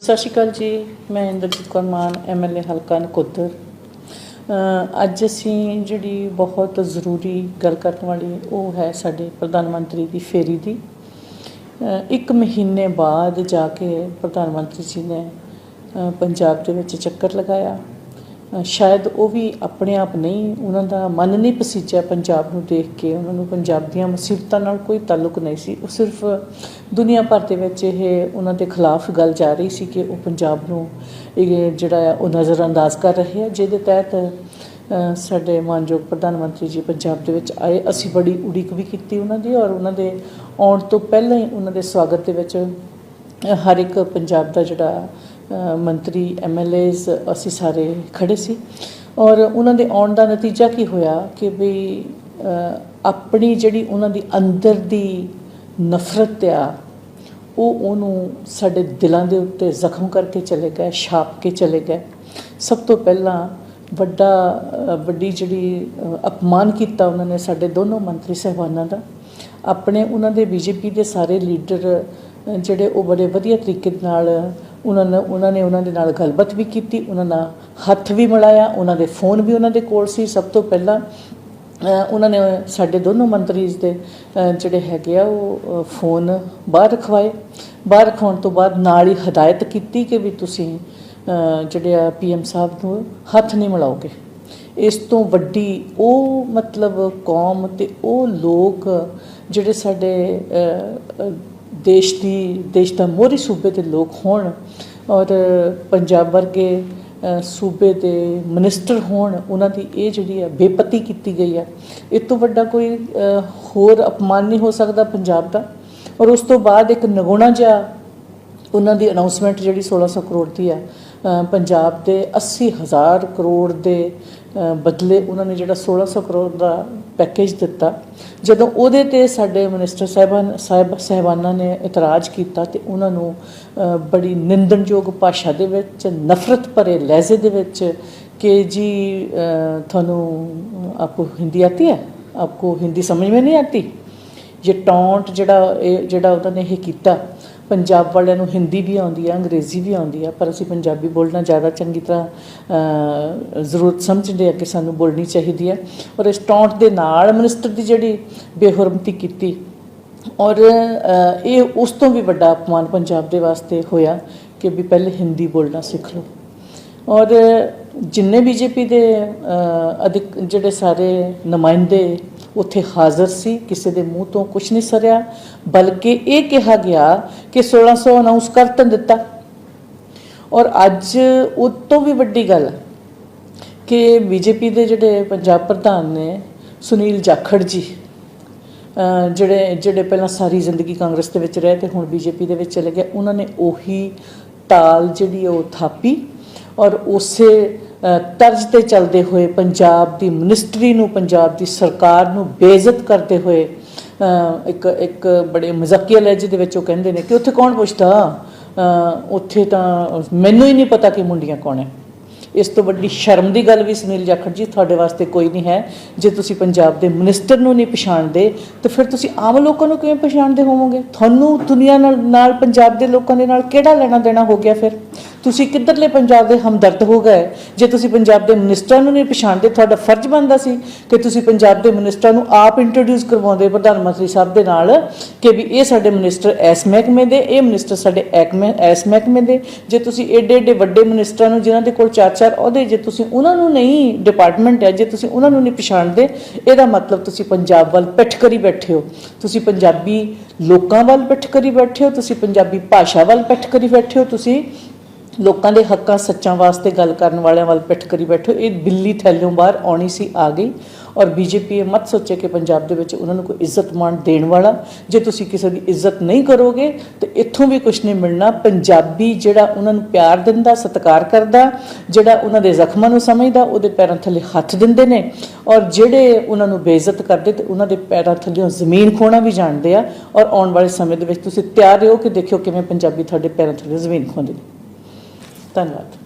ਸਤਿ ਸ਼੍ਰੀ ਅਕਾਲ ਜੀ, ਮੈਂ ਇੰਦਰਜੀਤ ਕੌਰ ਮਾਨ ਐਮਐਲਏ ਹਲਕਾ ਨਕੋਦਰ। ਅੱਜ ਅਸੀਂ ਜਿਹੜੀ ਬਹੁਤ ਜ਼ਰੂਰੀ ਗੱਲ ਕਰਨ ਵਾਲੀ ਉਹ ਹੈ ਸਾਡੇ ਪ੍ਰਧਾਨ ਮੰਤਰੀ ਦੀ ਫੇਰੀ ਦੀ। ਇੱਕ ਮਹੀਨੇ ਬਾਅਦ ਜਾ ਕੇ ਪ੍ਰਧਾਨ ਮੰਤਰੀ ਜੀ ਨੇ ਪੰਜਾਬ ਦੇ ਵਿੱਚ ਚੱਕਰ ਲਗਾਇਆ। ਸ਼ਾਇਦ ਉਹ ਵੀ ਆਪਣੇ ਆਪ ਨਹੀਂ, ਉਹਨਾਂ ਦਾ ਮਨ ਨਹੀਂ ਪਸੀਜਿਆ ਪੰਜਾਬ ਨੂੰ ਦੇਖ ਕੇ, ਉਹਨਾਂ ਨੂੰ ਪੰਜਾਬ ਦੀਆਂ ਮੁਸੀਬਤਾਂ ਨਾਲ ਕੋਈ ਤਾਲੁਕ ਨਹੀਂ ਸੀ। ਉਹ ਸਿਰਫ ਦੁਨੀਆ ਭਰ ਦੇ ਵਿੱਚ ਇਹ ਉਹਨਾਂ ਦੇ ਖਿਲਾਫ ਗੱਲ ਜਾ ਰਹੀ ਸੀ ਕਿ ਉਹ ਪੰਜਾਬ ਨੂੰ ਇਹ ਜਿਹੜਾ ਆ ਉਹ ਨਜ਼ਰਅੰਦਾਜ਼ ਕਰ ਰਹੇ ਆ ਜਿਹਦੇ ਤਹਿਤ ਸਾਡੇ ਮਾਨਯੋਗ ਪ੍ਰਧਾਨ ਮੰਤਰੀ ਜੀ ਪੰਜਾਬ ਦੇ ਵਿੱਚ ਆਏ। ਅਸੀਂ ਬੜੀ ਉਡੀਕ ਵੀ ਕੀਤੀ ਉਹਨਾਂ ਦੀ ਔਰ ਉਹਨਾਂ ਦੇ ਆਉਣ ਤੋਂ ਪਹਿਲਾਂ ਹੀ ਉਹਨਾਂ ਦੇ ਸਵਾਗਤ ਦੇ ਵਿੱਚ ਹਰ ਇੱਕ ਪੰਜਾਬ ਦਾ ਜਿਹੜਾ ਅ, ਮੰਤਰੀ ਐਮਐਲਏਜ਼ ਅਸੀਂ ਸਾਰੇ ਖੜੇ ਸੀ। ਔਰ ਉਹਨਾਂ ਦੇ ਆਉਣ ਦਾ ਨਤੀਜਾ ਕੀ ਹੋਇਆ ਕਿ ਵੀ ਆਪਣੀ ਜਿਹੜੀ ਉਹਨਾਂ ਦੀ ਅੰਦਰ ਦੀ ਨਫ਼ਰਤ ਆ ਉਹ ਉਹਨੂੰ ਸਾਡੇ ਦਿਲਾਂ ਦੇ ਉੱਤੇ ਜ਼ਖਮ ਕਰਕੇ ਚਲੇ ਗਏ, ਛਾਪ ਕੇ ਚਲੇ ਗਏ। ਸਭ ਤੋਂ ਪਹਿਲਾਂ ਵੱਡਾ ਵੱਡੀ ਜਿਹੜੀ ਅਪਮਾਨ ਕੀਤਾ ਉਹਨਾਂ ਨੇ ਸਾਡੇ ਦੋਨੋਂ ਮੰਤਰੀ ਸਹਿਬਾਨਾਂ ਦਾ। ਆਪਣੇ ਉਹਨਾਂ ਦੇ ਬੀਜੇਪੀ ਦੇ ਸਾਰੇ ਲੀਡਰ ਜਿਹੜੇ ਉਹ ਬੜੇ ਵਧੀਆ ਤਰੀਕੇ ਦੇ ਨਾਲ ਉਹਨਾਂ ਨੇ ਉਹਨਾਂ ਨੇ ਉਹਨਾਂ ਦੇ ਨਾਲ ਗੱਲਬਾਤ ਵੀ ਕੀਤੀ, ਉਹਨਾਂ ਨਾਲ ਹੱਥ ਵੀ ਮਿਲਾਇਆ, ਉਹਨਾਂ ਦੇ ਫੋਨ ਵੀ ਉਹਨਾਂ ਦੇ ਕੋਲ ਸੀ। ਸਭ ਤੋਂ ਪਹਿਲਾਂ ਉਹਨਾਂ ਨੇ ਸਾਡੇ ਦੋਨੋਂ ਮੰਤਰੀਜ਼ ਦੇ ਜਿਹੜੇ ਹੈਗੇ ਆ, ਉਹ ਫੋਨ ਬਾਹਰ ਰਖਵਾਏ। ਬਾਹਰ ਰਖਵਾਉਣ ਤੋਂ ਬਾਅਦ ਨਾਲ ਹੀ ਹਦਾਇਤ ਕੀਤੀ ਕਿ ਵੀ ਤੁਸੀਂ ਜਿਹੜੇ ਆ ਪੀਐਮ ਸਾਹਿਬ ਨੂੰ ਹੱਥ ਨਹੀਂ ਮਿਲਾਓਗੇ। ਇਸ ਤੋਂ ਵੱਡੀ ਉਹ ਮਤਲਬ ਕੌਮ ਤੇ ਉਹ ਲੋਕ ਜਿਹੜੇ ਸਾਡੇ ਦੇਸ਼ ਦੀ, ਦੇਸ਼ ਦਾ ਮੋਹਰੀ ਸੂਬੇ ਦੇ ਲੋਕ ਹੋਣ ਔਰ ਪੰਜਾਬ ਵਰਗੇ ਸੂਬੇ ਦੇ ਮਿਨਿਸਟਰ ਹੋਣ, ਉਹਨਾਂ ਦੀ ਇਹ ਜਿਹੜੀ ਹੈ ਬੇਪਤੀ ਕੀਤੀ ਗਈ ਹੈ। ਇਹ ਤੋਂ ਵੱਡਾ ਕੋਈ ਹੋਰ ਅਪਮਾਨ ਨਹੀਂ ਹੋ ਸਕਦਾ ਪੰਜਾਬ ਦਾ। ਔਰ ਉਸ ਤੋਂ ਬਾਅਦ ਇੱਕ ਨਗੁਣਾ ਜਿਹਾ ਉਹਨਾਂ ਦੀ ਅਨਾਉਂਸਮੈਂਟ ਜਿਹੜੀ 1600 ਕਰੋੜ ਦੀ ਆ ਪੰਜਾਬ ਦੇ 80000 ਕਰੋੜ ਦੇ ਬਦਲੇ ਉਹਨਾਂ ਨੇ ਜਿਹੜਾ 1600 ਕਰੋੜ ਦਾ ਪੈਕੇਜ ਦਿੱਤਾ। ਜਦੋਂ ਉਹਦੇ ਤੇ ਸਾਡੇ ਮਿਨਿਸਟਰ ਸਾਹਿਬਾਨ ਸਾਹਿਬ ਸਹਿਬਾਨਾਂ ਨੇ ਇਤਰਾਜ਼ ਕੀਤਾ ਤੇ ਉਹਨਾਂ ਨੂੰ ਬੜੀ ਨਿੰਦਣਯੋਗ ਭਾਸ਼ਾ ਦੇ ਵਿੱਚ, ਨਫ਼ਰਤ ਭਰੇ ਲਹਿਜ਼ੇ ਦੇ ਵਿੱਚ ਕਿ ਜੀ ਤੁਹਾਨੂੰ ਆਪਕੋ ਹਿੰਦੀ ਆਤੀ ਹੈ? ਆਪਕੋ ਹਿੰਦੀ ਸਮਝ ਮੈਂ ਨਹੀਂ ਆਤੀ? ਇਹ ਟੌਂਟ ਜਿਹੜਾ, ਇਹ ਜਿਹੜਾ ਉਹਨਾਂ ਨੇ ਇਹ ਕੀਤਾ ਪੰਜਾਬ ਵਾਲਿਆਂ ਨੂੰ ਹਿੰਦੀ ਵੀ ਆਉਂਦੀ ਆ, ਅੰਗਰੇਜ਼ੀ ਵੀ ਆਉਂਦੀ ਆ, ਪਰ ਅਸੀਂ ਪੰਜਾਬੀ ਬੋਲਣਾ ਜ਼ਿਆਦਾ ਚੰਗੀ ਤਰ੍ਹਾਂ ਜ਼ਰੂਰਤ ਸਮਝਦੇ ਆ ਕਿ ਸਾਨੂੰ ਬੋਲਣੀ ਚਾਹੀਦੀ ਹੈ ਔਰ ਇਸ ਟੌਂਟ ਦੇ ਨਾਲ ਮਿਨਿਸਟਰ ਦੀ ਜਿਹੜੀ ਬੇਹਰਮਤੀ ਕੀਤੀ, ਔਰ ਇਹ ਉਸ ਤੋਂ ਵੀ ਵੱਡਾ ਅਪਮਾਨ ਪੰਜਾਬ ਦੇ ਵਾਸਤੇ ਹੋਇਆ ਕਿ ਵੀ ਪਹਿਲੇ ਹਿੰਦੀ ਬੋਲਣਾ ਸਿੱਖ ਲਓ। ਔਰ ਜਿੰਨੇ ਬੀਜੇਪੀ ਦੇ ਅਧਿਕ, ਜਿਹੜੇ ਸਾਰੇ ਨੁਮਾਇੰਦੇ ਉੱਥੇ ਹਾਜ਼ਰ ਸੀ, ਕਿਸੇ ਦੇ ਮੂੰਹ ਤੋਂ ਕੁਝ ਨਹੀਂ ਸਰਿਆ, ਬਲਕਿ ਇਹ ਕਿਹਾ ਗਿਆ ਕਿ 1600 ਅਨਾਉਂਸ ਕਰ ਤਾਂ ਦਿੱਤਾ। ਔਰ ਅੱਜ ਉਹ ਤੋਂ ਵੀ ਵੱਡੀ ਗੱਲ ਕਿ ਬੀਜੇਪੀ ਦੇ ਜਿਹੜੇ ਪੰਜਾਬ ਪ੍ਰਧਾਨ ਨੇ, ਸੁਨੀਲ ਜਾਖੜ ਜੀ ਜਿਹੜੇ ਜਿਹੜੇ ਪਹਿਲਾਂ ਸਾਰੀ ਜ਼ਿੰਦਗੀ ਕਾਂਗਰਸ ਦੇ ਵਿੱਚ ਰਹੇ ਤੇ ਹੁਣ ਬੀਜੇਪੀ ਦੇ ਵਿੱਚ ਚਲੇ ਗਏ, ਉਹਨਾਂ ਨੇ ਉਹੀ ਤਾਲ ਜਿਹੜੀ ਉਹ ਥਾਪੀ ਔਰ ਉਸੇ ਤਰਜ਼ ਤੇ ਚੱਲਦੇ ਹੋਏ ਪੰਜਾਬ ਦੀ ਮਿਨਿਸਟਰੀ ਨੂੰ, ਪੰਜਾਬ ਦੀ ਸਰਕਾਰ ਨੂੰ ਬੇਇੱਜ਼ਤ ਕਰਦੇ ਹੋਏ ਇੱਕ ਇੱਕ ਬੜੇ ਮਜ਼ਾਕੀਆ ਲਹਿਜੇ ਦੇ ਵਿੱਚ ਉਹ ਕਹਿੰਦੇ ਨੇ ਕਿ ਉੱਥੇ ਕੌਣ ਪੁੱਛਦਾ? ਉੱਥੇ ਤਾਂ ਮੈਨੂੰ ਹੀ ਨਹੀਂ ਪਤਾ ਕਿ ਮੁੰਡੀਆਂ ਕੌਣ ਹੈ ਇਸ ਤੋਂ ਵੱਡੀ ਸ਼ਰਮ ਦੀ ਗੱਲ ਵੀ ਸੁਨੀਲ ਜਾਖੜ ਜੀ, ਤੁਹਾਡੇ ਵਾਸਤੇ ਕੋਈ ਨਹੀਂ ਹੈ। ਜੇ ਤੁਸੀਂ ਪੰਜਾਬ ਦੇ ਮਿਨਿਸਟਰ ਨੂੰ ਨਹੀਂ ਪਛਾਣਦੇ, ਤਾਂ ਫਿਰ ਤੁਸੀਂ ਆਮ ਲੋਕਾਂ ਨੂੰ ਕਿਵੇਂ ਪਛਾਣਦੇ ਹੋਵੋਗੇ? ਤੁਹਾਨੂੰ ਦੁਨੀਆ ਨਾਲ ਨਾਲ ਪੰਜਾਬ ਦੇ ਲੋਕਾਂ ਦੇ ਨਾਲ ਕਿਹੜਾ ਲੈਣਾ ਦੇਣਾ ਹੋ ਗਿਆ ਫਿਰ? ਤੁਸੀਂ ਕਿੱਧਰਲੇ ਪੰਜਾਬ ਦੇ ਹਮਦਰਦ ਹੋ ਗਏ? ਜੇ ਤੁਸੀਂ ਪੰਜਾਬ ਦੇ ਮਿਨਿਸਟਰਾਂ ਨੂੰ ਨਹੀਂ ਪਛਾਣਦੇ, ਤੁਹਾਡਾ ਫਰਜ਼ ਬਣਦਾ ਸੀ ਕਿ ਤੁਸੀਂ ਪੰਜਾਬ ਦੇ ਮਿਨਿਸਟਰਾਂ ਨੂੰ ਆਪ ਇੰਟਰੋਡਿਊਸ ਕਰਵਾਉਂਦੇ ਪ੍ਰਧਾਨ ਮੰਤਰੀ ਸਾਹਿਬ ਦੇ ਨਾਲ ਕਿ ਵੀ ਇਹ ਸਾਡੇ ਮਿਨਿਸਟਰ ਐਸ ਮਹਿਕਮੇ ਦੇ, ਇਹ ਮਿਨਿਸਟਰ ਸਾਡੇ ਐਕਮੇ ਐਸ ਮਹਿਕਮੇ ਦੇ। ਜੇ ਤੁਸੀਂ ਏਡੇ ਏਡੇ ਵੱਡੇ ਮਿਨਿਸਟਰਾਂ ਨੂੰ ਜਿਨ੍ਹਾਂ ਦੇ ਕੋਲ ਚਾਰ ਚਾਰ ਅਹੁਦੇ, ਜੇ ਤੁਸੀਂ ਉਹਨਾਂ ਨੂੰ ਨਹੀਂ ਡਿਪਾਰਟਮੈਂਟ ਹੈ, ਜੇ ਤੁਸੀਂ ਉਹਨਾਂ ਨੂੰ ਨਹੀਂ ਪਛਾਣਦੇ, ਇਹਦਾ ਮਤਲਬ ਤੁਸੀਂ ਪੰਜਾਬ ਵੱਲ ਪਿੱਠ ਕਰੀ ਬੈਠੇ ਹੋ। ਤੁਸੀਂ ਪੰਜਾਬੀ ਲੋਕਾਂ ਵੱਲ ਪਿੱਠ ਕਰੀ ਬੈਠੇ ਹੋ, ਤੁਸੀਂ ਪੰਜਾਬੀ ਭਾਸ਼ਾ ਵੱਲ ਪਿੱਠ ਕਰੀ ਬੈਠੇ ਹੋ, ਤੁਸੀਂ ਲੋਕਾਂ ਦੇ ਹੱਕਾਂ ਸੱਚਾਂ ਵਾਸਤੇ ਗੱਲ ਕਰਨ ਵਾਲਿਆਂ ਵੱਲ ਪਿੱਠ ਕਰੀ ਬੈਠੋ ਇਹ ਬਿੱਲੀ ਥੈਲਿਓਂ ਬਾਹਰ ਆਉਣੀ ਸੀ, ਆ ਗਈ। ਔਰ ਬੀਜੇਪੀ ਇਹ ਮਤ ਸੋਚੇ ਕਿ ਪੰਜਾਬ ਦੇ ਵਿੱਚ ਉਹਨਾਂ ਨੂੰ ਕੋਈ ਇੱਜ਼ਤ ਮਾਣ ਦੇਣ ਵਾਲਾ, ਜੇ ਤੁਸੀਂ ਕਿਸੇ ਦੀ ਇੱਜ਼ਤ ਨਹੀਂ ਕਰੋਗੇ, ਤੇ ਇੱਥੋਂ ਵੀ ਕੁਝ ਨਹੀਂ ਮਿਲਣਾ। ਪੰਜਾਬੀ ਜਿਹੜਾ ਉਹਨਾਂ ਨੂੰ ਪਿਆਰ ਦਿੰਦਾ, ਸਤਿਕਾਰ ਕਰਦਾ, ਜਿਹੜਾ ਉਹਨਾਂ ਦੇ ਜ਼ਖਮਾਂ ਨੂੰ ਸਮਝਦਾ, ਉਹਦੇ ਪੈਰਾਂ ਥੱਲੇ ਹੱਥ ਦਿੰਦੇ ਨੇ। ਔਰ ਜਿਹੜੇ ਉਹਨਾਂ ਨੂੰ ਬੇਇੱਜ਼ਤ ਕਰਦੇ, ਤੇ ਉਹਨਾਂ ਦੇ ਪੈਰਾਂ ਥੱਲੇੋਂ ਜ਼ਮੀਨ ਖੋਣਾ ਵੀ ਜਾਣਦੇ ਆ। ਔਰ ਆਉਣ ਵਾਲੇ ਸਮੇਂ ਦੇ ਵਿੱਚ ਤੁਸੀਂ ਤਿਆਰ ਰਹੋ ਕਿ ਦੇਖਿਓ ਕਿਵੇਂ ਪੰਜਾਬੀ ਤੁਹਾਡੇ ਪੈਰਾਂ ਥੱਲੇ ਜ਼ਮੀਨ ਖੋਂਦੇ ਨੇ। ਧੰਨਵਾਦ।